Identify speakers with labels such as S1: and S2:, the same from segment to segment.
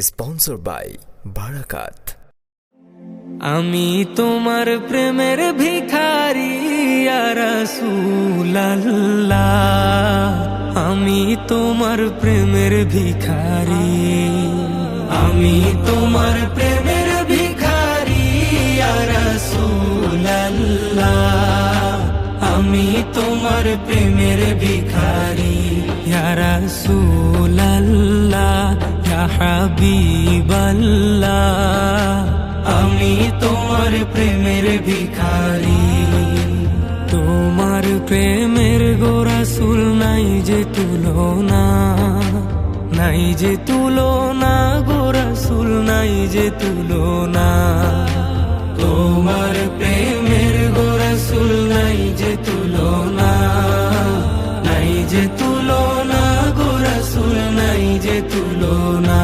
S1: Sponsor by বারাকাত
S2: আমি তোমার প্রেমের ভিখারি রাসূলুল্লাহ। আমি তোমার প্রেমের ভিখারি। আমি তোমার প্রেমের ভিখারি রাসূলুল্লাহ। আমি তোমার প্রেমের ভিখারি রাসূলুল্লাহ। হাবিবাল্লাহ, আমি তোমার প্রেমের ভিখারি। তোমার প্রেমের গোরাসুল নাই যে তুলনা, নাই যে তুলনা গোরাসুল নাই যে তুলনা। তোমার প্রেমের গোরাসুল নাই যে তুলনা, নাই যে তুলনা গোরাসুল নাই যে তুলনা।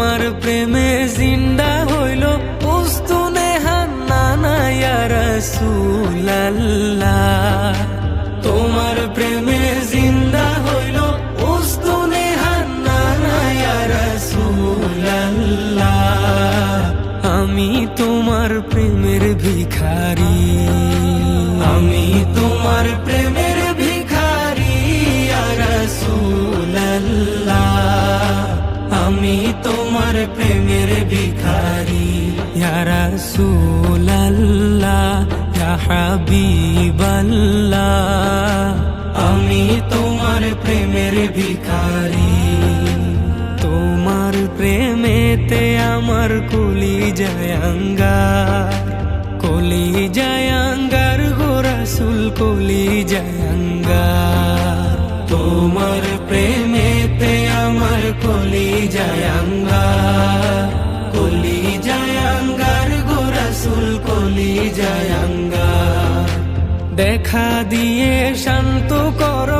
S2: তোমার প্রেমে জিন্দা হইল, উস্তুনে হান্না রাসূলুল্লাহ। তোমার প্রেমে জিন্দা হইল, উস্তুনে হান্না রাসূলুল্লাহ। আমি তোমার প্রেমের ভিখারি। আমি তোমার প্রেমের ভিখারি। রাসূলুল্লাহ, ইয়া হাবিবাল্লাহ। আমি তোমার প্রেমের ভিখারি। তোমার প্রেমেতে আমার কুলি জায়াঙ্গার কলি জায়াঙ্গার গোরাসুল কলি জায়াঙ্গার তোমার আমার কলি জায়াঙ্গার কলি জায়াঙ্গার গোরাসুল কলি জায়াঙ্গার দেখা দিয়ে শান্ত করো